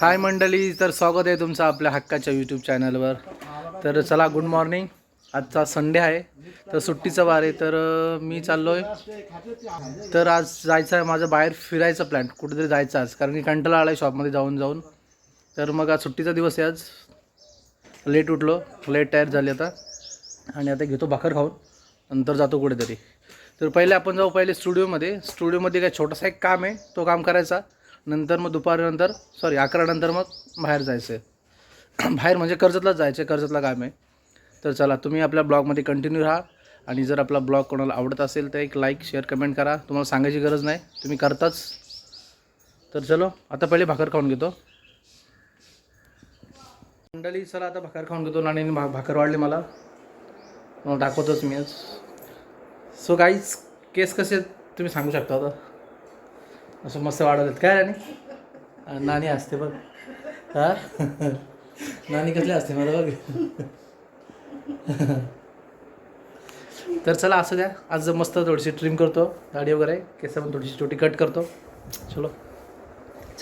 हाय मंडळी तर स्वागत आहे तुमचं आपल्या हक्काच्या यूट्यूब चॅनलवर तर चला गुड मॉर्निंग आजचा संडे आहे तर सुट्टीचा वार आहे तर मी चाललो आहे तर आज जायचं आहे माझं बाहेर फिरायचं प्लॅन कुठेतरी जायचं आज कारण की कंटाळा आला आहे शॉपमध्ये जाऊन जाऊन. तर मग आज सुट्टीचा दिवस आहे आज. लेट उठलो लेट तयार झाली आता. आणि आता घेतो भाकर खाऊन नंतर जातो कुठेतरी. तर पहिले आपण जाऊ पहिले स्टुडिओमध्ये. स्टुडिओमध्ये काय छोटासा एक काम आहे तो काम करायचा. नंतर मग दुपारनंतर सॉरी अकरानंतर मग बाहेर जायचं आहे. बाहेर म्हणजे कर्जतलाच जायचं आहे कर्जतला काम आहे. तर चला तुम्ही आपल्या ब्लॉगमध्ये कंटिन्यू राहा. आणि जर आपला ब्लॉग कोणाला आवडत असेल तर एक लाईक शेअर कमेंट करा. तुम्हाला सांगायची गरज नाही. तुम्ही करताच. तर चलो आता पहिले भाकर खाऊन घेतो. मंडळी चला आता भाकर खाऊन घेतो. आणि भा भाकर वाढली मला. तुम्हाला दाखवतोच मी. आज सो काहीच केस कसे आहेत तुम्ही सांगू शकता आता? असं मस्त वाढवलेत काय राणी? नाणी असते बघ. हा? नाणी कसली असते मला बघ. तर चला असं द्या. आज मस्त थोडीशी ट्रिम करतो. दाढी वगैरे केस पण थोडीशी छोटी कट करतो. चलो.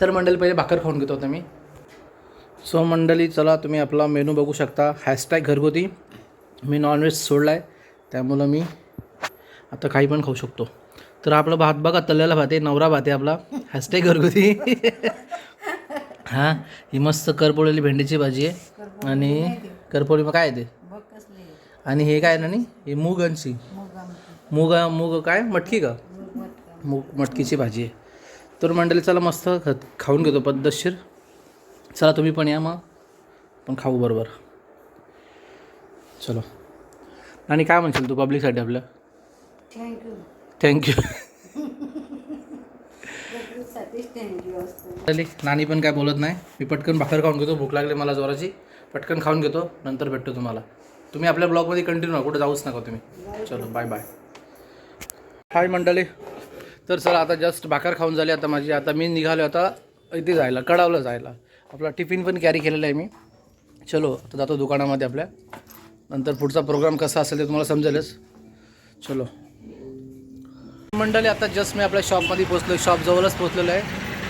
सर मंडळी पहिले भाकर खाऊन घेतो तुम्ही मी. सो मंडळी चला तुम्ही आपला मेनू बघू शकता. हॅशटॅग घरगुती. मी नॉनव्हेज सोडला आहे त्यामुळं मी आता काही पण खाऊ शकतो. तर आपला भात बघा तळलेला भात आहे नवरा भात आहे आपला. हॅशटॅग घरगुती. हां ही मस्त करपोळलेली भेंडीची भाजी आहे. आणि करपोळी मग काय आहे ते? आणि हे काय ना हे मूग अंशी मग मूग काय? मटकी का? मूग मटकीची भाजी आहे. तर मंडळी चला मस्त खाऊन घेतो पद्धतशीर. चला तुम्ही पण या मग. पण खाऊ बरोबर. चलो. आणि काय म्हणशील तू पब्लिकसाठी आपल्या थँक्यू थँक्यू चली नानी पण काय बोलत नाही. मी पटकन भाकर खाऊन घेतो. भूक लागली मला जोराची. पटकन खाऊन घेतो. नंतर भेटतो तुम्हाला. तुम्ही आपल्या ब्लॉगमध्ये कंटिन्यू राहा कुठे जाऊच नका तुम्ही. चलो बाय बाय हाय मंडळी. तर चला आता जस्ट भाकर खाऊन झाली. आता माझी आता मी निघालो. आता इथे जायला कडावलं जायला. आपला टिफिन पण कॅरी केलेला आहे मी. चलो आता जातो दुकानामध्ये आपल्या. नंतर पुढचा प्रोग्राम कसा असेल ते तुम्हाला समजेलच. चलो. मंडळी आता जस्ट मी आपल्या शॉपमध्ये पोचलो शॉप जवळच पोचलेलो आहे.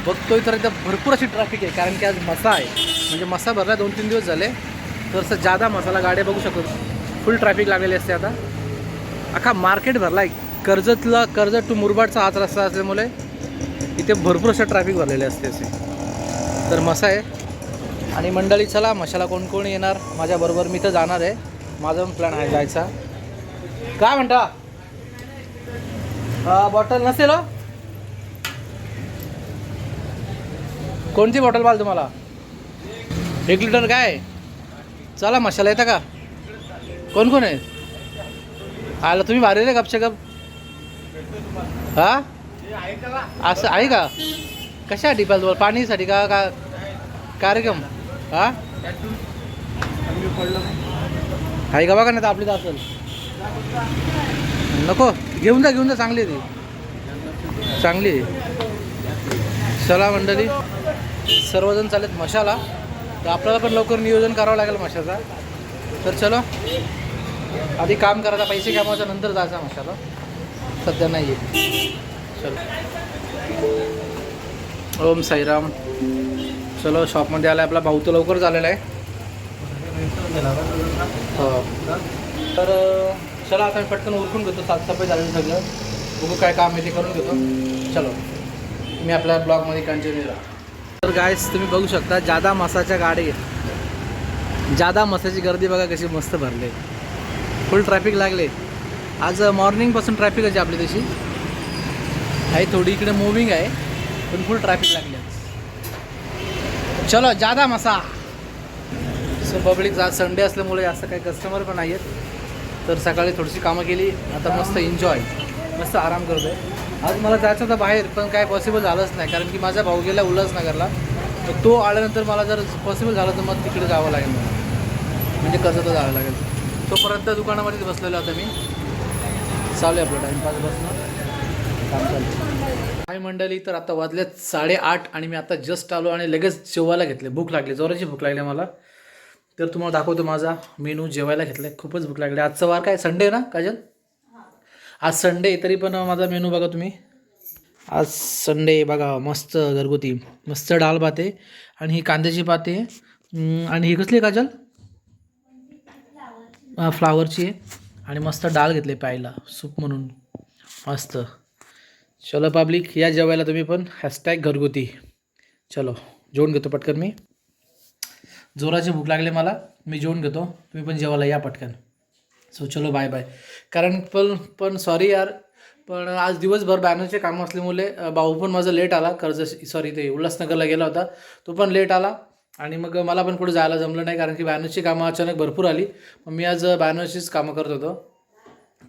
बघतोय तर इथं भरपूर अशी ट्रॅफिक आहे कारण की आज मसा आहे. म्हणजे मसा भरला दोन तीन दिवस झाले. तर असं जादा मसाला गाड्या बघू शकतो. फुल ट्रॅफिक लागलेली असते आता. अख्खा मार्केट भरला आहे. कर्जतला कर्जत टू मुरबाडचा हाच रस्ता असल्यामुळे इथे भरपूर असं ट्रॅफिक भरलेले असते असे. तर मसा आहे. आणि मंडळी चला मशाला कोण कोण येणार? माझ्याबरोबर मी तर जाणार आहे. माझा पण प्लॅन आहे जायचा. काय म्हणता? बॉटल नसेल हो? कोणती बॉटल पाहिजे तुम्हाला? एक लिटर काय? चला मशाला येता का? कोण कोण आहे? आला तुम्ही भारी रे गपशे गप हा? असं आहे का? कशासाठी पाहिजे तुम्हाला? पाणीसाठी का का कार्यक्रम? हा? आहे का बघा नाही तर आपली तर असेल नको घेऊन जा घेऊन जा चांगली आहे ती. चांगली आहे. चला मंडळी सर्वजण चालेत मशाला. तर आपल्याला पण लवकर नियोजन करावं लागेल मशाचा. तर चलो आधी काम करायचा पैसे कामाच्या नंतर जायचा मशाला. सध्या नाही आहे चलो. ओम साईराम. चलो शॉपमध्ये आला आपला भाऊ तर लवकर झालेला आहे. तर चला आता मी पटकन उरकून घेतो साफसफाई झालेली सगळं. बघू काय काम आहे ते करून घेतो. चलो. मी आपल्या ब्लॉगमध्ये कंटिन्यू राहा तर गायस तुम्ही बघू शकता जादा मसाच्या गाडी आहेत. जादा मसाची गर्दी बघा कशी मस्त भरली. फुल ट्रॅफिक लागले. आज मॉर्निंगपासून ट्रॅफिक आहे आपली तशी आहे थोडी इकडे मुव्हिंग आहे पण फुल ट्रॅफिक लागले. चलो जादा मसा. सो पब्लिक आज संडे असल्यामुळे जास्त काही कस्टमर पण नाही आहेत तर सकाळी थोडीशी कामं केली. आता मस्त एन्जॉय मस्त आराम करतो आहे आज मला जायचं होतं बाहेर पण काय पॉसिबल झालंच नाही. कारण की माझा भाऊ गेला उल्हासनगरला. तर तो आल्यानंतर मला जर पॉसिबल झालं तर मग तिकडे जावं लागेल मला. म्हणजे कसं तर जावं लागेल. तोपर्यंत दुकानामध्येच बसलेलो आता मी. चालू आहे आपलं टाईमपास बसणं. काम चालू. हाय मंडळी तर आता वाजलेत साडेआठ आणि मी आता जस्ट आलो आणि लगेच जेवायला घेतले. भूक लागली जोराची भूक लागली मला. तर तुम्हाला दाखवतो माझा मेनू जेवायला घेतला आहे खूपच भूक लागली. आजचा वार काय? संडे ना काजल? आज संडे तरी पण माझा मेनू बघा तुम्ही. आज संडे बघा मस्त घरगुती मस्त डाळ भात आहे आणि ही कांद्याची भात आहे. आणि ही कसली आहे काजल? फ्लावरची आहे. आणि मस्त डाळ घेतली प्यायला सूप म्हणून. मस्त. चलो पब्लिक या जेवायला तुम्ही पण. हॅशटॅग घरगुती. चलो जेवण घेतो पटकन मी. जोराची भूक लागली मला मी जेवून घेतो. तुम्ही पण जेवायला या पटकन. सो चलो बाय बाय कारण पण पण सॉरी यार पण आज दिवसभर बॅनरचे कामं असल्यामुळे भाऊ पण माझा लेट आला कर्ज सॉरी ते उल्हासनगरला गेला होता. तो पण लेट आला आणि मग मला पण कुठे जायला जमलं नाही कारण की बॅनरची कामं अचानक भरपूर आली. मग मी आज बॅनरचीच कामं करत होतो.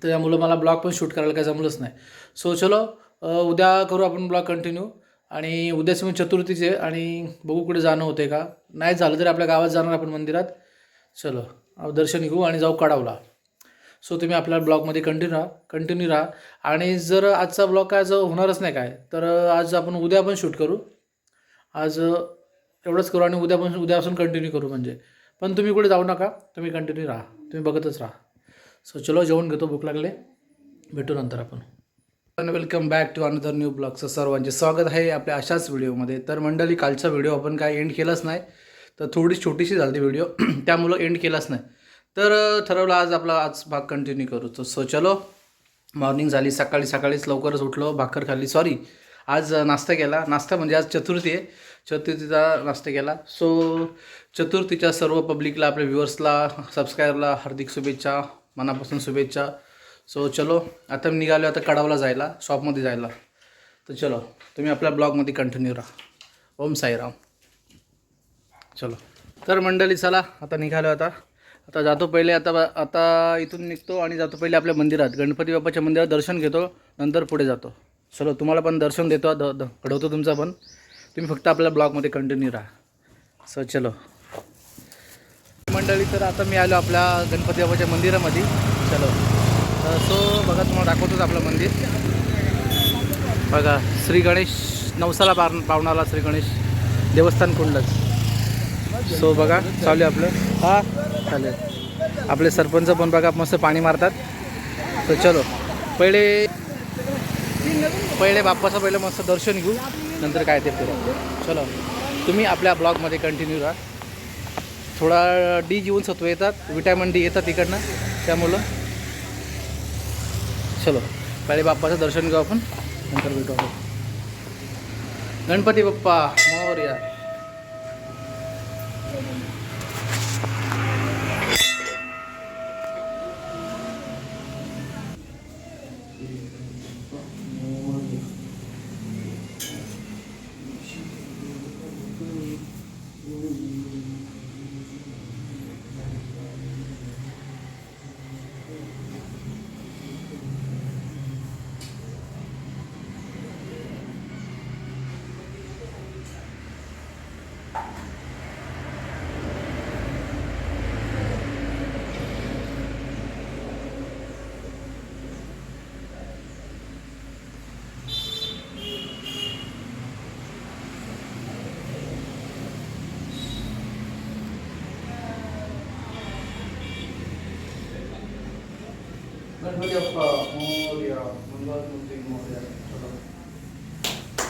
त्यामुळं मला ब्लॉग पण शूट करायला काही जमलंच नाही. सो चलो उद्या करू आपण ब्लॉग कंटिन्यू आणि उद्या सिंह चतुर्थीचे आणि बघू कुठे जाणं होते का? नाही झालं तरी आपल्या गावात जाणार आपण मंदिरात. चलो दर्शन घेऊ आणि जाऊ कडावला सो तुम्ही आपल्या ब्लॉगमध्ये कंटिन्यू राहा कंटिन्यू राहा. आणि जर आजचा ब्लॉग काय जर होणारच नाही काय तर आज आपण उद्या पण शूट करू. आज एवढंच करू आणि उद्या पण उद्यापासून कंटिन्यू करू म्हणजे. पण तुम्ही कुठे जाऊ नका तुम्ही कंटिन्यू राहा. तुम्ही बघतच राहा. सो चलो जेवण घेतो भूक लागले. भेटू नंतर आपण. Welcome back to another new ब्लॉगचं सर्वांचे स्वागत आहे आपल्या अशाच व्हिडिओमध्ये तर मंडळी कालचा व्हिडिओ आपण काय एंड केलाच नाही. तर थोडी छोटीशी झाली व्हिडिओ त्यामुळं एंड केलाच नाही. तर ठरवलं आज आपला आज भाग कंटिन्यू करू. तर सो चलो. मॉर्निंग झाली सकाळी सकाळीच लवकरच उठलो भाकर खाल्ली. सॉरी आज नाश्ता केला. नाश्ता म्हणजे आज चतुर्थी आहे. चतुर्थीचा नाश्ता केला. सो चतुर्थीच्या सर्व पब्लिकला आपल्या व्ह्युअर्सला सबस्क्रायबरला हार्दिक शुभेच्छा मनापासून शुभेच्छा. सो चलो आता मी निघालो आता कडावला जायला शॉपमध्ये जायला. तर चलो तुम्ही आपल्या ब्लॉगमध्ये कंटिन्यू राहा. ओम साईराम. चलो. तर मंडळी चला आता निघालो आता. आता जातो पहिले आता आता इथून निघतो आणि जातो पहिले आपल्या मंदिरात. गणपती बाप्पाच्या मंदिरात दर्शन घेतो नंतर पुढे जातो. चलो तुम्हाला पण दर्शन देतो द द घडवतो तुमचं पण. तुम्ही फक्त आपल्या ब्लॉगमध्ये कंटिन्यू राहा. सो चलो. मंडळी तर आता मी आलो आपल्या गणपती बाप्पाच्या मंदिरामध्ये. चलो. तर सो बघा तुम्हाला दाखवतोच आपलं मंदिर. बघा श्री गणेश नवसाला पार पावणारा श्री गणेश देवस्थान कुंडच सो बघा चालू आपलं. हां चालेल आपले सरपंच पण बघा मस्त पाणी मारतात. तर चलो. पहिले पहिले बाप्पाचं पहिलं मस्त दर्शन घेऊ. नंतर काय ते फिरा चलो. तुम्ही आपल्या ब्लॉगमध्ये कंटिन्यू राहा. थोडा डी जीवनसत्व येतात विटॅमिन डी येतात तिकडनं त्यामुळं चलो पहिले बाप्पाचं दर्शन घेऊ आपण नंतर भेटू आपण. गणपती बाप्पा मोरया.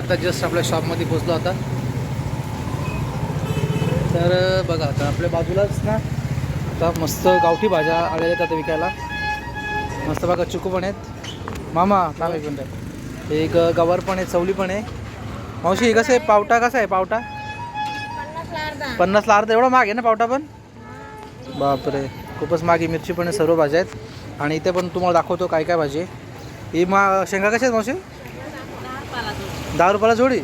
आता जस्ट आपल्या शॉपमध्ये पोचलो आता. तर बघा आता आपल्या बाजूलाच ना आता मस्त गावठी भाज्या आलेल्या आहेत आता विकायला. मस्त बघा चिकू पण आहेत. मामा थांब एक मिनटं एक गवार पण आहे चवली पण आहे. मावशी कसं आहे? पावटा कसा आहे पावटा? पन्नासला अर्धा? एवढा महाग आहे ना पावटा पण? बापरे खूपच महाग आहे. मिरची पण आहे सर्व भाज्या आहेत. आणि इथे पण तुम्हाला दाखवतो काय काय भाजी आहे. ही मा शेंगा कशा आहेत मावशी? दहा रुपयाला जोडी.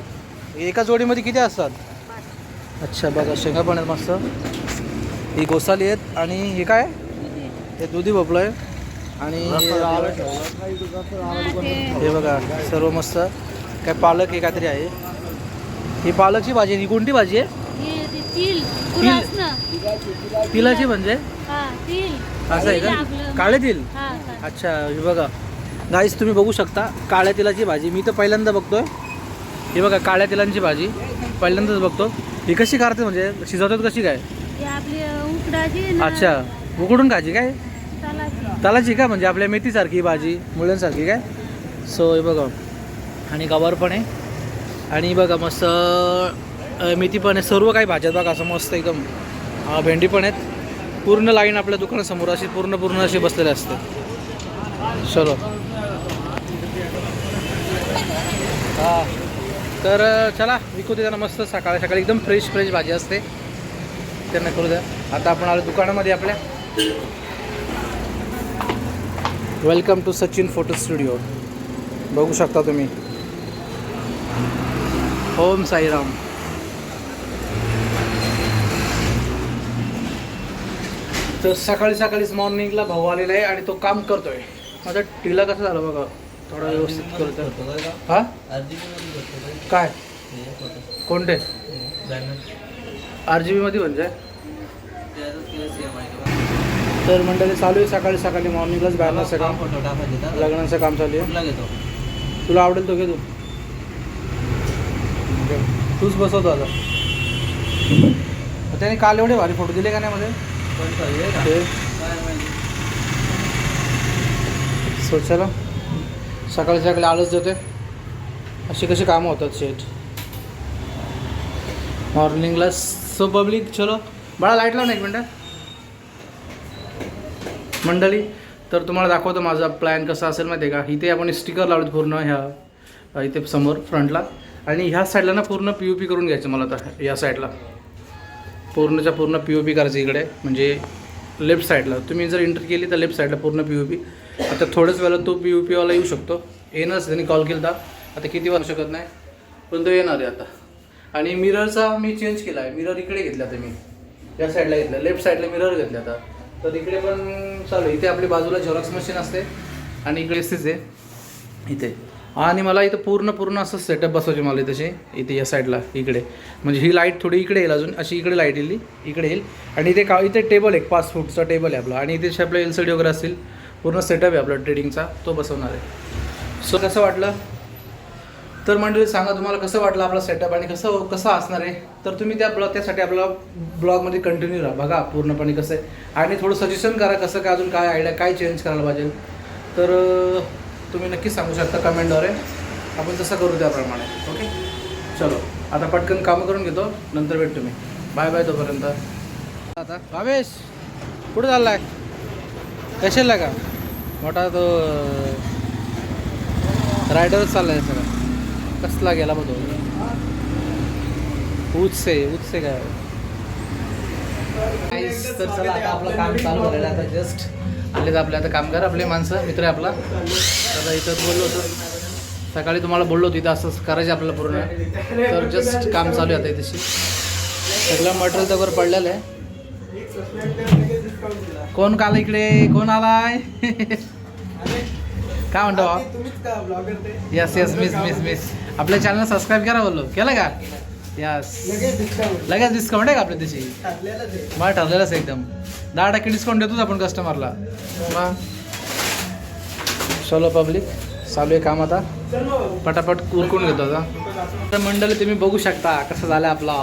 एका जोडीमध्ये किती असतात? अच्छा बघा शेंगा पण आहेत मस्त. ही गोसाली आहेत. आणि हे काय? हे दुधी भोपळं आहे. आणि हे बघा सर्व मस्त. काय पालक हे काहीतरी आहे. ही पालकची भाजी आहे. ही कोणती भाजी आहे? तिलाची म्हणजे? हा तिल असं आहे का. काळे तिल. अच्छा हे बघा. गाईस तुम्ही बघू शकता काळ्या तिलाची भाजी. मी तर पहिल्यांदा बघतोय. हे बघा काळ्या तिलांची भाजी. पहिल्यांदाच बघतो. ही कशी करते म्हणजे? शिजवतात कशी काय? अच्छा. उकडून खायची काय? तालाची. का? म्हणजे आपल्या मेथीसारखी भाजी मुळ्यांसारखी काय? सो हे बघा. आणि गवार पण आहे. आणि बघा मस्त मेथी पण आहे. सर्व काही भाज्या बघा असं मस्त एकदम भेंडी पण आहेत. पूर्ण लाईन आपल्या दुकानासमोर अशी पूर्ण पूर्ण अशी बसलेली असते. चलो. हां. तर चला विकू दे त्यांना मस्त सकाळी सकाळी एकदम फ्रेश फ्रेश भाजी असते. त्यांना करू द्या. आता आपण आलो दुकानामध्ये आपल्या. Welcome to Sachin photo studio बघू शकता तुम्ही. ओम साईराम. तर सकाळी सकाळीच मॉर्निंगला भाऊ आलेला आहे आणि तो काम करतोय. माझा टिला कसं झालं बघा? थोडा व्यवस्थित करतोय. हा? काय? कोणते? आर जी बीमध्ये म्हणजे? तर मंडळी चालू आहे सकाळी सकाळी मॉर्निंगलाच बॅनरचं काम लग्नाचं काम चालू आहे. तुला आवडेल तो घे तू. तूच बसवतो आता. त्याने काल एवढे भारी फोटो दिले का नाही मध्ये? सो चला. सकाळी सकाळी आळस देते. अशी कशी कामं होतात शेट मॉर्निंगला सो पब्लिक चलो. बाळा लाइट लाव ना एक मिनटं. मंडळी तर तुम्हाला दाखवतो माझा प्लॅन कसा असेल माहिती आहे का? इथे आपण स्टिकर लावलेत पूर्ण ह्या इथे समोर फ्रंटला आणि ह्या साईडला ना पूर्ण पी यू पी करून घ्यायचं मला आता या साईडला पूर्णच्या पूर्ण पी ओ पी करायचं इकडे म्हणजे लेफ्ट साईडला तुम्ही जर एंटर केली तर लेफ्ट साईडला पूर्ण पी ओ पी आता थोड्याच वेळात तो पी ओ पीवाला येऊ शकतो. येणारच त्यांनी कॉल केला होता आता किती वाजू शकत नाही पण तो येणार आहे आता. आणि मिररचा मी चेंज केला आहे मिरर इकडे घेतला आता मी या साईडला घेतला. लेफ्ट साईडला मिरर घेतला आता. तर इकडे पण चालू आहे. इथे आपली बाजूला झेरॉक्स मशीन असते. आणि इकडे स्थित आहे. इथे. आणि मला इथं पूर्ण पूर्ण असं सेटअप बसवायचे मला तसे इथे या साईडला इकडे. म्हणजे ही लाइट थोडी इकडे येईल अजून अशी इकडे लाइट येईल इकडे येईल. आणि इथे का इथे टेबल आहे पाच फूटचा टेबल आहे आपला. आणि इथे जे आपलं एल सी डी वगैरे असतील पूर्ण सेटअप आहे आपला ट्रेडिंगचा तो बसवणार आहे. सो कसं वाटलं? तर मंडळी सांगा तुम्हाला कसं वाटलं आपला सेटअप आणि कसं कसं असणार आहे? तर तुम्ही त्या ब्लॉग त्यासाठी आपला ब्लॉगमध्ये कंटिन्यू राहा. बघा पूर्णपणे कसं आहे. आणि थोडं सजेशन करा कसं काय अजून काय आयडिया काय चेंज करायला पाहिजे. तर तुम्ही नक्कीच सांगू शकता कमेंटद्वारे. आपण तसं करू त्याप्रमाणे ओके? चलो आता पटकन कामं करून घेतो नंतर भेटतो मी. बाय बाय तोपर्यंत. आता भावेश कुठं चाललाय? कशाला का? मोठा तो रायडरच चाललाय सगळा. कसला गेला मग तो. उत्से उत्से काय? तर चला आता आपलं काम चालू झालेलं आहे आता जस्ट आलेत आपले आता कामगार आपले माणसं मित्र आहे आपला. आता इथं बोललो होतो. सकाळी तुम्हाला बोललो होतो इथं असंच करायचं आपल्याला पूर्ण. तर जस्ट काम चालू आहे आता इथेशी. सगळं मटेरियल तर पडलेलं आहे. कोण काल इकडे? कोण आलाय? काय म्हणतो? Yes yes miss miss miss आपल्या चॅनल सबस्क्राईब करा बोललो. केलं का? लगेच डिस्काउंट आहे का आपल्या त्याची? मला ठरलेलंच आहे एकदम. दहा टक्के डिस्काउंट देतोच आपण कस्टमरला मग चलो पब्लिक चालू आहे काम आता. पटापट उरकून घेतो आता. तर मंडळी तुम्ही बघू शकता कसं झालं आपला.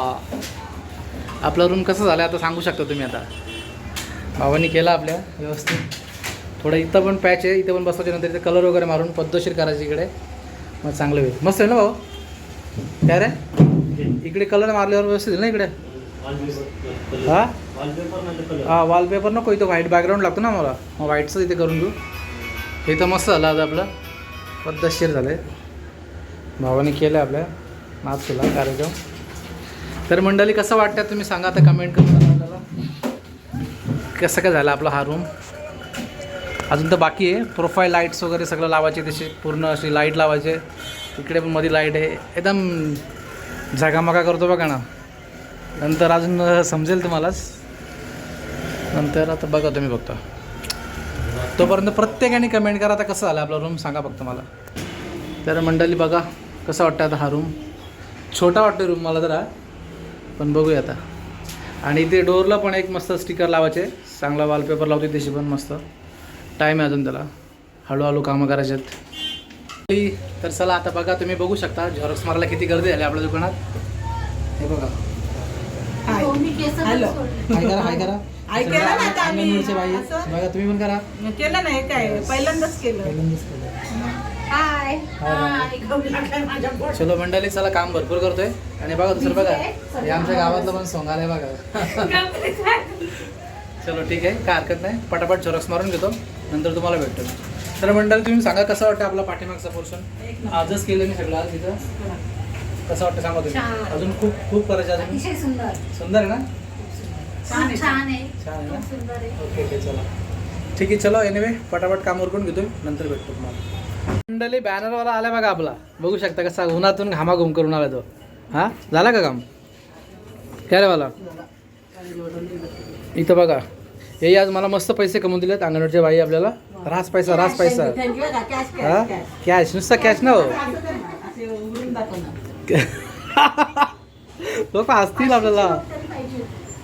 आपला रूम कसं झालं आता सांगू शकता तुम्ही आता. भावानी केला आपल्या व्यवस्थित. थोडं इथं पण पॅच आहे इथं पण बसवायच्या नंतर इथे कलर वगैरे मारून पद्धतशीर करायची इकडे. मग चांगलं होईल. मस्त आहे ना भाऊ? काय रे इकडे कलर मारल्यावर व्यवस्थित आहे ना इकडे? हा? हा वॉलपेपर नको इथं व्हाईट बॅकग्राऊंड लागतो ना मला मग व्हाईटचं इथे करून घेऊ हे तर मस्त झालं आता आपलं. पद्धतशीर झालं आहे भावाने केलं आहे आपल्या. नाच केला कार्यक्रम. तर मंडळी कसं वाटतं तुम्ही सांगा आता कमेंट करून आपल्याला कसं काय झालं आपला हा रूम अजून तर बाकी आहे. प्रोफाईल लाईट्स वगैरे सगळं लावायचे तसे पूर्ण अशी लाइट लावायचे. इकडे पण मध्ये लाइट आहे. एकदम झगामगा करतो बघा ना. नंतर अजून समजेल तुम्हालाच नंतर आता बघा तुम्ही बघता तोपर्यंत प्रत्येकाने कमेंट करा. आता कसं झालं? आपला रूम सांगा फक्त मला. तर मंडळी बघा कसं वाटतं आता हा रूम छोटा वाटतो रूम मला जरा. पण बघूया आता. आणि इथे डोअरला पण एक मस्त स्टिकर लावायचे. चांगला वॉलपेपर लावते तशी पण मस्त. टाईम आहे अजून त्याला. हळूहळू कामं करायचे आहेत तर चला आता बघा तुम्ही बघू शकता झेरॉक्स मारायला किती गर्दी झाली आपल्या दुकानात. हे बघा. हो. हाय करा हाय करा. आई केलं ना आता आम्ही. अंगणवाडीचे बाई. आहेत. असं? बघा तुम्ही पण करा. केलं नाही काय पहिल्यांदाच केलं. पहिल्यांदाच केलं. हाय. हाय. चलो मंडळी चला काम भरपूर करतोय. आणि बघा दुसरं बघा हे आमच्या गावातलं पण सोंग आलंय बघा. चलो ठीक आहे काय हरकत नाही. पटापट झेरॉक्स मारून घेतो. नंतर तुम्हाला भेटतो. तर मंडळी तुम्ही सांगा कसं वाटतं आपला पाठीमागचा पोर्शन आजच केलं मी सगळं आज तिथं कसं वाटतं सांगा तुम्ही? अजून खूप खूप करायचं अजून? सुंदर. सुंदर आहे ना? छान आहे, छान आहे. ना? ओके ओके चला. ठीक आहे चलो एनिवे पटापट काम उरकून घेतो नंतर भेटतो तुम्हाला. मंडळी बॅनरवाला आला बघा आपला. बघू शकता कसा उन्हातून घामा घुम करून आला तो. हा? झाला का काम? काय रे वाला? इथं बघा. हे आज मला मस्त पैसे कमवून दिलेत अंगणवाडीच्या बाई आपल्याला. रास पैसा रास पैसा. हा. कॅश नुसता कॅश ना हो. लोक हसतील आपल्याला.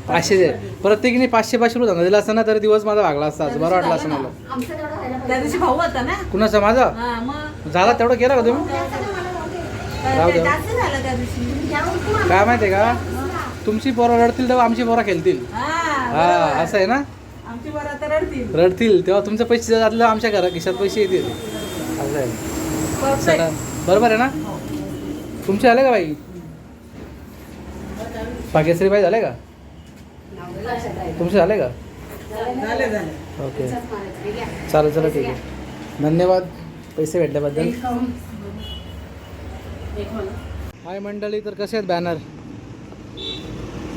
पाचशे प्रत्येकीने पाचशे पाचशे रुपये दिला असता ना तर दिवस माझा भागला असता. बरं वाटलं असं मला. कुणाचा? माझा? झाला तेवढं केलं का तुम्ही? राहू द्या. काय माहितीये का? तुमची पोरं रडतील तेव्हा आमची पोरं खेळतील. हा. असं आहे ना? आमची बरं आता रडतील. रडतील. तेव्हा तुमचे पैसे जातले आमच्या घरात खिशात पैसे येतील. असं आहे. चला. बरोबर आहे ना? तुमचे झाले का बाई? भाग्यश्री बाई झाले का? तुमचे झाले का? झाले झाले. ओके. चालेल चला ठीक आहे. धन्यवाद. पैसे भेटल्याबद्दल. हाय मंडळी तर कसे आहेत बॅनर?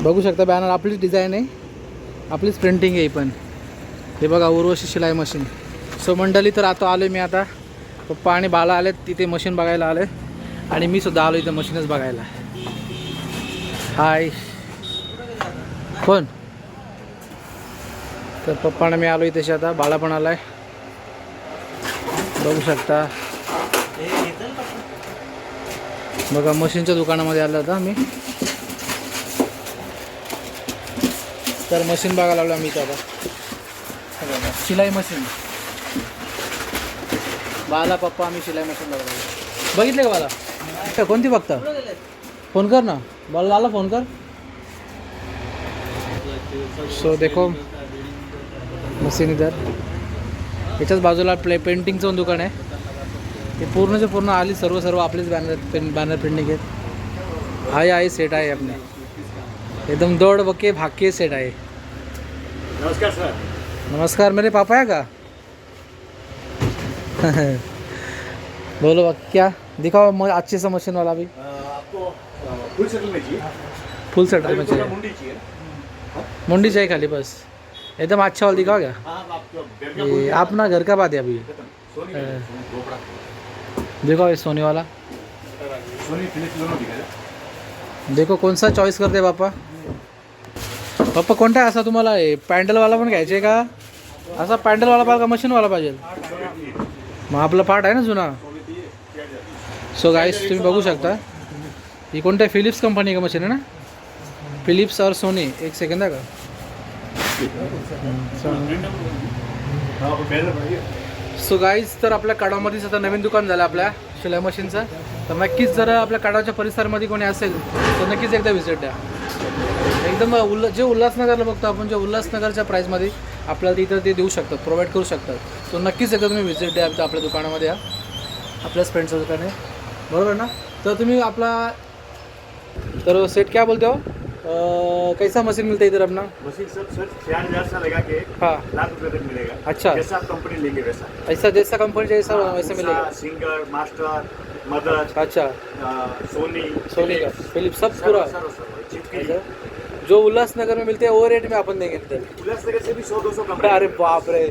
बघू शकता बॅनर. आपलीच डिझाईन आहे. आपलीच प्रिंटिंग आहे पण. हे बघा उर्वशी शिलाई मशीन सो मंडळी तर आता आलो मी आता. पप्पा आणि बाला आलेत तिथे मशीन बघायला आले आणि मी सुद्धा आलो इथं मशीनच बघायला. हाय कोण? तर पप्पा मी आलो इथे आता. बाळा पण आलाय. बघू शकता. बघा मशीनच्या दुकानामध्ये आलो होता मी. तर मशीन बघायला आलो आम्ही इथं आता. शिलाई मशीन बाला पप्पा आम्ही शिलाई मशीन बघायला. बघितले का बाला? कोणती बघता फोन कर ना. बाला फोन कर. सो देखो. मशीन इधर. याच्याच बाजूला प्ले पेंटिंगचं दुकान आहे. ते पूर्णचे पूर्ण आली सर्व सर्व आपलेच बॅनर पेन बॅनर प्रिंटिंग आहेत. हाय आहे सेट आहे आपने एकदम दौड़ बके भाग्य सेट आहे नमस्कार सर। नमस्कार मेरे पापा है का? बोलो क्या? दिखाओ अच्छे सा मशीन वाला भी। आपको फुल सेटल में चाहिए। फुल सेट में चाहिए? मुंडी चाहिए? मुंडी चाहिए खाली बस। एकदम अच्छा वाला दिखाओ क्या? हाँ बेबका अपना घर का बात है अभी। देखो ये सोनी वाला। देखो कौन सा चॉइस करते बाप्पा पप्पा कोणता आहे असा तुम्हाला पॅन्डलवाला पण घ्यायचे आहे का? असा पॅन्डलवाला पाहिजे का? मशीनवाला पाहिजे? मग आपला पार्ट आहे ना जुना. सो गाईस तुम्ही बघू शकता. ही कोणत्या फिलिप्स कंपनी का मशीन आहे ना? फिलिप्स और सोनी एक सेकंड आहे का सो गाईज तर आपल्या कडामध्येच आता नवीन दुकान झालं आपल्या शिलाई मशीनचं. तर नक्कीच जर आपल्या कडाच्या परिसरामध्ये कोणी असेल तर नक्कीच एकदा व्हिजिट द्या. एकदम उल्हा जे उल्हासनगरला बघतो आपण जे उल्हासनगरच्या प्राईसमध्ये आपल्याला तिथं ते देऊ शकतात प्रोव्हाइड करू शकतात. तो नक्कीच एकदा तुम्ही व्हिजिट द्या आपल्या आपल्या दुकानामध्ये या. आपल्याच फ्रेंडचं दुकान आहे बरोबर ना? तर तुम्ही आपला तर सेट क्या बोलते हो? कैसा मशीन मिलता है इधर अपना मशीन सब सर चार हजार से लगा के हाँ. लाख रुपए तक मिलेगा. अच्छा। जैसा आप कंपनी लेंगे वैसा. ऐसा जैसा कंपनी जैसा वैसा मिलेगा. सिंगर मास्टर मदर अच्छा. सोनी सोनी का. फिलिप सब पूरा. सर सर चिपकी? जो उल्हासनगर में मिलते हैं वो रेट में अपन देंगे तिथे उल्लासनगर से भी सौ दो सौ कम अरे बाप रे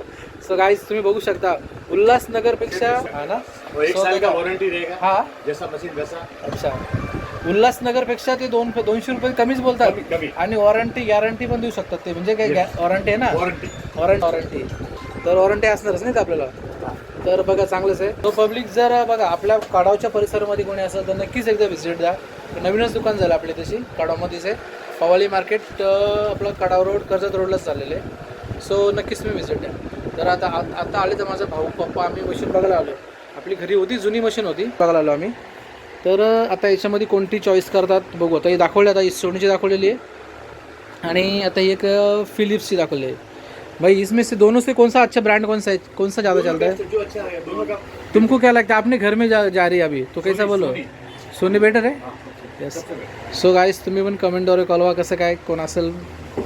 सो गाईज तुम्ही बघू शकता उल्हासनगरपेक्षा हा ना और एक साल का का- वारंटी रहेगा हा? जैसा मशीन वैसा अच्छा. उल्हासनगरपेक्षा ते दोन दोनशे रुपये कमीच बोलतात. कमी. आणि वॉरंटी गॅरंटी पण देऊ शकतात ते. म्हणजे काय वॉरंटी आहे ना? वारंटी वॉरंटी वॉरंटी तर वॉरंटी असणारच नाही का आपल्याला? तर बघा चांगलंच आहे. तो पब्लिक जर बघा आपल्या काडावच्या परिसरामध्ये कोणी असेल तर नक्कीच एकदा व्हिजिट द्या. नवीनच दुकान झालं आपली तशी काडावमध्येच आहे. पवाली मार्केट आपलं कडाव रोड कर्जत रोडलाच चाललेलं आहे. सो नक्कीच तुम्ही व्हिजिट द्या तर आता आता आले तर माझा भाऊ पप्पा आम्ही मशीन बघायला आलो आपली घरी होती जुनी मशीन होती बघायला आलो आम्ही. तर आता याच्यामध्ये कोणती चॉईस करतात बघू. आता ही दाखवली आता ही सोनीची दाखवलेली आहे. आणि आता एक फिलिप्सची दाखवली आहे. भाई इसमें से दोनों से कौन सा अच्छा ब्रांड कौन सा है कौन सा ज़्यादा चलता है? जो अच्छा है दोनों का तुमको क्या लगता है? आपने घर में जा, जा रही है अभी? तो कैसा बोलो? सोनी। बेटर आहे येस सो गाईज तुम्ही पण कमेंटद्वारे कळवा कसं काय कोण असेल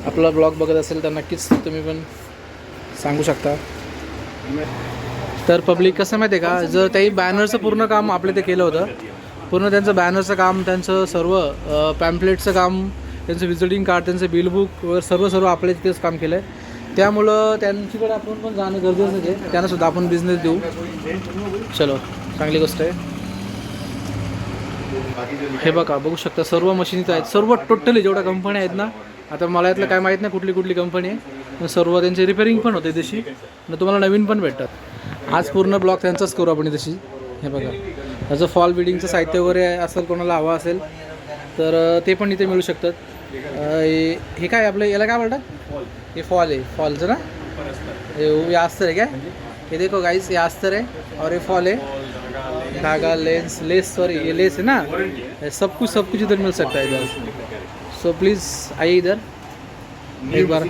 आपला ब्लॉग बघत असेल तर नक्कीच तुम्ही पण सांगू शकता. तर पब्लिक कसं माहिती आहे का जर त्याही बॅनरचं पूर्ण काम आपल्या ते केलं होतं. पूर्ण त्यांचं बॅनरचं काम त्यांचं सर्व पॅम्पलेटचं काम त्यांचं व्हिजिटिंग कार्ड त्यांचं बिल बुक वर सर्व सर्व आपल्या तिथेच काम केलं आहे त्यामुळं त्यांच्याकडे आपण पण जाणं गरजेचं आहे. त्यांना सुद्धा आपण बिझनेस देऊ. चलो चांगली गोष्ट आहे. हे बघा बघू शकता सर्व मशीन इथं आहेत. सर्व टोटली जेवढ्या कंपन्या आहेत ना आता मला यातलं काय माहीत नाही कुठली कुठली कंपनी आहे सर्व त्यांची रिपेअरिंग पण होते तशी. आणि तुम्हाला नवीन पण भेटतात. आज पूर्ण ब्लॉक त्यांचाच करू आपण तशी. हे बघा. त्याचं फॉल बिल्डिंगचं साहित्य वगैरे असेल कोणाला हवा असेल तर ते पण इथे मिळू शकतात. हे हे काय आपलं याला काय म्हणतात हे फॉल आहे फॉलचं ना? हे अस्तर आहे काय? हे देखो गाईस हे अस्तर आहे और हे फॉल आहे. धागा लेंस लेस सॉरी ये लेस है ना? सब कुछ सब कुछ इधर मिल सकता है इधर। सो प्लीज़ आइए इधर। एक बार।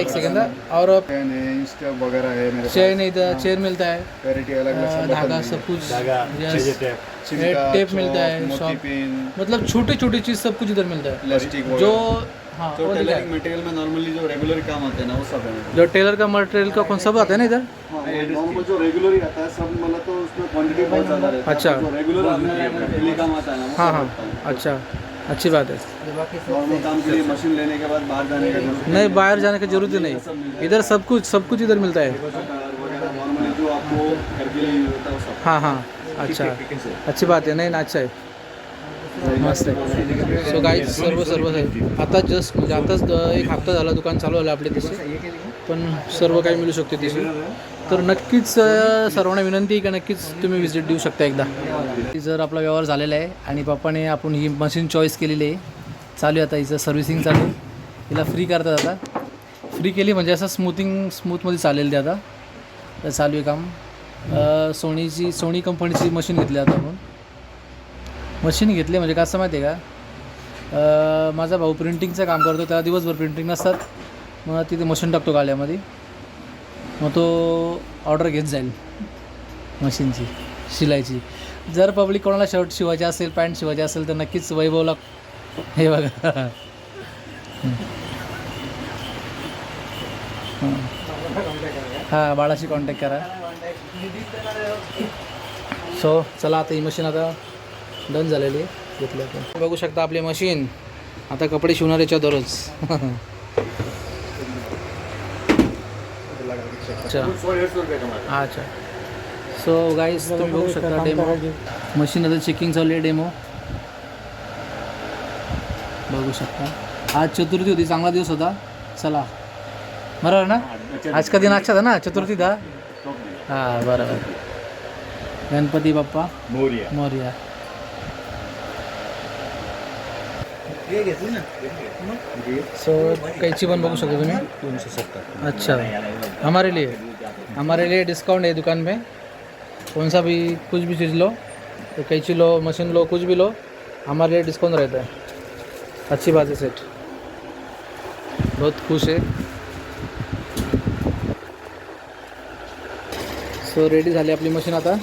एक सेकंड और है इंस्टा वगैरह है चेन इधर चेन मिलता है। अलग अ, अलग धागा सब कुछ टेप मिलता है, शॉप। मतलब छोटी छोटी चीज़ सब कुछ इधर मिलता है। जो हाँ जो टेलरिंग मटेरियल में नॉर्मली जो रेगुलर काम आते हैं ना वो सब है। जो टेलर का मटेरियल का कौन सब आता है ना इधर? नॉर्मल जो रेगुलर ही आता है सब मतलब तो उसमें क्वांटिटी बहुत ज़्यादा रहता है। अच्छा। जो रेगुलर डेली काम आता है ना वो हाँ हाँ। हूँ। अच्छा अच्छी बात है। नॉर्मल काम के लिए मशीन लेने के बाद बाहर जाने का नहीं बाहर जाने की जरूरत ही नहीं। इधर सब कुछ सब कुछ इधर मिलता है। नॉर्मली जो आपको है हाँ हाँ। अच्छा। अच्छी बात आहे नाही ना अच्छा आहे मस्त आहे. सो काही सर्व सर्व आहे. आता जस्ट म्हणजे आताच एक हप्ता झाला दुकान चालू झालं आपले तसे. पण सर्व काही मिळू शकते तिथे तर नक्कीच सर्वांना विनंती आहे का नक्कीच तुम्ही व्हिजिट देऊ शकता एकदा. जर आपला व्यवहार झालेला आहे आणि पप्पाने आपण ही मशीन चॉईस केलेली आहे. चालू आहे आता हिचं सर्व्हिसिंग चालू आहे. हिला फ्री करतात आता. फ्री केली म्हणजे असं स्मूथिंग स्मूथमध्ये चालेल ते आता. तर चालू आहे काम. सोनीची सोनी कंपनीची मशीन घेतली आता आपण. मशीन घेतली म्हणजे कसं माहिती आहे का? माझा भाऊ प्रिंटिंगचं काम करतो त्याला दिवसभर प्रिंटिंग नसतात. मग तिथे मशीन टाकतो गाड्यामध्ये मग तो ऑर्डर घेत जाईल मशीनची शिलाईची. जर पब्लिक कोणाला शर्ट शिवायचे असेल पॅन्ट शिवायचे असेल तर नक्कीच वैभवला हे बघा. हां बाळाशी कॉन्टॅक्ट करा. सो चला आता ही मशीन आता. डन झालेली आहे. घेतली आपण. बघू शकता आपली मशीन. आता कपडे शिवणार याच्या दररोज अच्छा. अच्छा. सो गाईज तुम्ही बघू शकता डेमो मशीन आता चेकिंग चालू आहे डेमो बघू शकता. आज चतुर्थी होती चांगला दिवस होता. चला. बरोबर ना? आज का दिन अच्छा था ना? चतुर्थी था हां बरोबर. गणपती बाप्पा. मोरिया. मोर्या. सो कैची पण बघू शकता तुम्ही? दोनशे सत्तर अच्छा. हमारे लिए. हमारे लिए डिस्काउंट है दुकान में. कौन सा भी कुछ भी चीज़ लो तो कैची लो मशीन लो कुछ भी लो हमारे लिए डिस्काउंट रहता है. अच्छी बात है सेठ. बहुत खुश है. सो रेडी झाली आपली मशीन आता?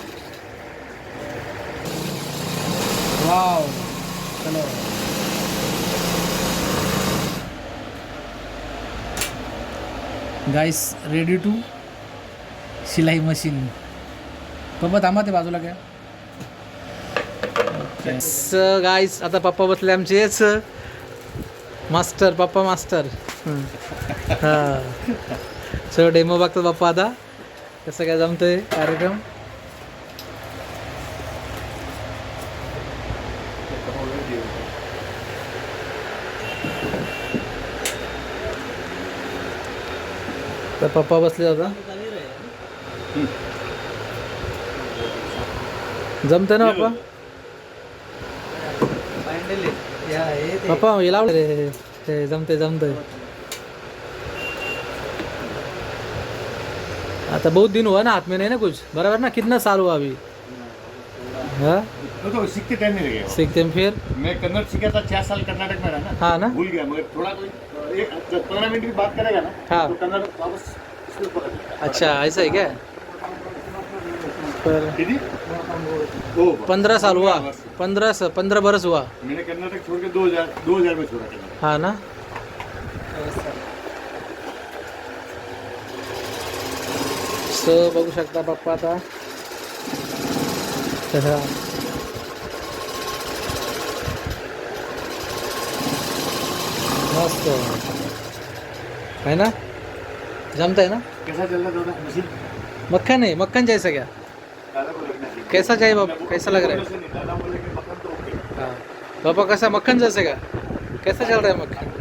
वाव चलो. गाईस रेडी टू शिलाई मशीन पप्पा थांबा ते बाजूला काय गाईस आता पप्पा बसले आमचेच मास्टर पप्पा मास्टर हां. सगळं डेमो बघतात पप्पा आता. कसं काय जमतंय? कार्यक्रम? तर पप्पा बसले आता. जमतं ना पप्पा? पप्पा हे लावलं रे ते जमते जमतंय आता बहुत दिन हुआ ना हाथ में नहीं ना कुछ? बराबर ना? कितना साल हुआ अभी? हाँ? तो सीखते टाइम नहीं लगे सीखते हैं फिर? मैं कन्नड़ सीखा था चार साल कर्नाटक में रहा ना। हाँ ना? भूल गया मगर थोड़ा कोई पंद्रह मिनट की बात करेगा ना हाँ। तो कन्नड़ वापस। अच्छा ऐसा है क्या? पर पंद्रह साल हुआ. पंद्रह स- पंद्रह बरस हुआ. मैंने कर्नाटक छोड़ के दो हजार दो हजार में छोड़ा हा ना? सो बघू शकता पप्पा आता. मस्त। है ना? जमता है ना? कैसा चल रहा मशीन? मक्खन है मक्खन जैसा क्या? को कैसा चाहिए बाबू कैसा लग रहा है? कि तो हाँ। पापा कैसा? मक्खन जैसे का कैसा चल रहा है मक्खन?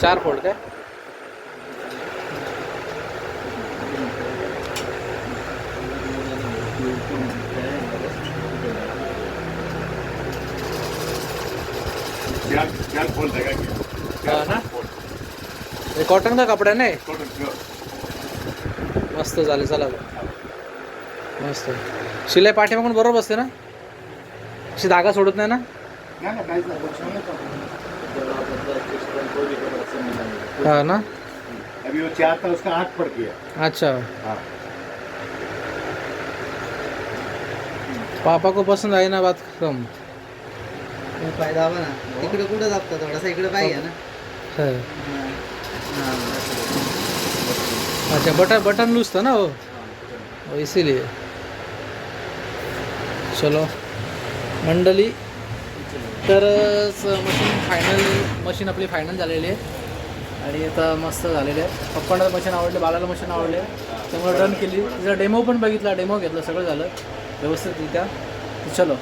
चार फोड़ कौन है? हा ना? हे कॉटनचा कपडा नाही? प्योर मस्त झाले चला मस्त. शिलाई पाठीमागून बरोबर बसते ना? अशी धागा सोडत नाही ना. हा ना? अभी वो चार था उसका आठ पड़ गया अच्छा. हाँ। पापा को पसंद आहे ना बात कम पाय दाबा ना तिकडे कुठं दाबता थोडासा? इकडे पाहिजे ना? है. हा, अच्छा बटन बटन लूज था ना हो? हो, वो वो इसीलिए चलो. मंडली तर मशीन फायनल मशीन आपली फायनल झालेली आहे. आणि आता मस्त झालेली आहे. पप्पांना मशीन आवडले बाळाला मशीन आवडले. त्यामुळे रन केली. तिचा डेमो पण बघितला डेमो घेतला सगळं झालं. व्यवस्थितरित्या तर चलो.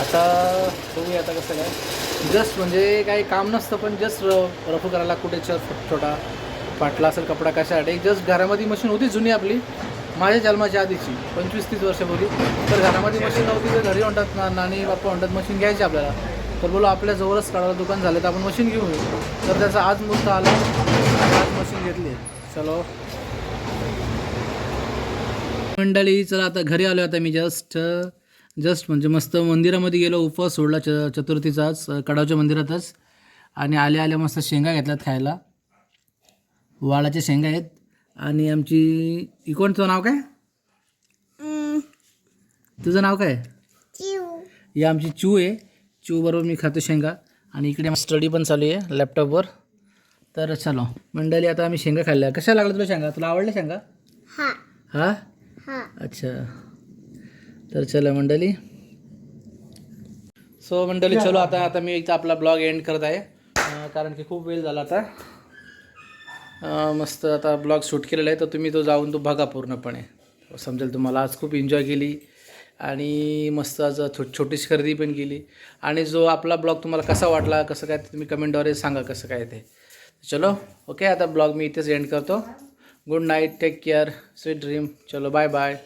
आता बघूया आता कसं काय. जस्ट म्हणजे काही काम नसतं पण जस्ट रफू करायला कुठे छोटा. फाटला असेल कपडा कशासाठी? जस्ट घरामध्ये मशीन होती जुनी आपली. माझ्या जन्माच्या आधीची. पंचवीस तीस वर्षापूर्वी तर घरामध्ये मशीन नव्हती तर घरी म्हणतात ना नानी बाप्पा म्हणतात मशीन घ्यायची आपल्याला. तर बोलो आपल्या जवळच काढायला दुकान झालं तर आपण मशीन घेऊ तर त्याचा आज मुहूर्त आला. आज मशीन घेतली. चलो. मंडळी चला आता घरी आलो आता मी जस्ट जस्ट म्हणजे मस्त मंदिरामध्ये गेलो उपवास सोडला च चतुर्थीचाच कडावच्या मंदिरातच. आणि आल्या आल्या मस्त शेंगा घेतल्यात खायला. वाळाच्या शेंगा आहेत. आणि आमची इकोणचं नाव काय? तुझं नाव काय? ही आमची चू आहे. चू बरोबर मी खातो शेंगा. आणि इकडे स्टडी पण चालू आहे लॅपटॉपवर. तर चलो मंडळी आता आम्ही शेंगा खाल्ल्या. कशा लागल्या तुला शेंगा? तुला आवडल्या शेंगा? हां. अच्छा. तर चला मंडळी. सो मंडळी चलो आता आता मी इथं आपला ब्लॉग एंड करत आहे. कारण की खूप वेळ झाला आता. मस्त आता ब्लॉग शूट केलेला आहे. तर तुम्ही तो जाऊन तो बघा पूर्णपणे. समजेल तुम्हाला आज खूप एन्जॉय केली. आणि मस्त आज छो छोटीशी खरेदी पण केली. आणि जो आपला ब्लॉग तुम्हाला कसा वाटला कसं काय ते तुम्ही कमेंटद्वारे सांगा कसं काय ते. चलो ओके आता ब्लॉग मी इथेच एंड करतो. Good night take care sweet dream चलो बाय बाय